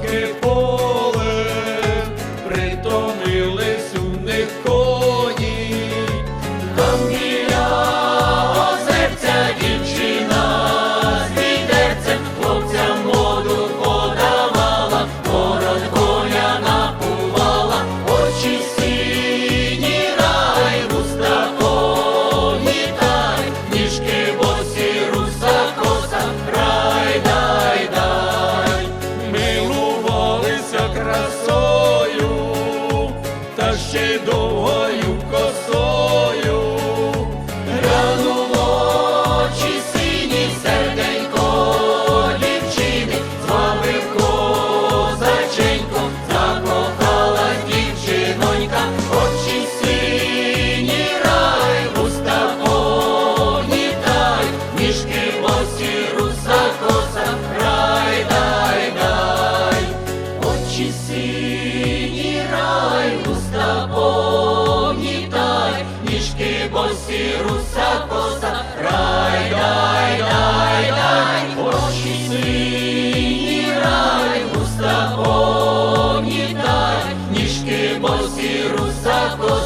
que nascedor. ніжки, босі, руса коса, рай, дай, дай, дай, очі сині, рай, уста помнітай, ніжки, босі, руса коса.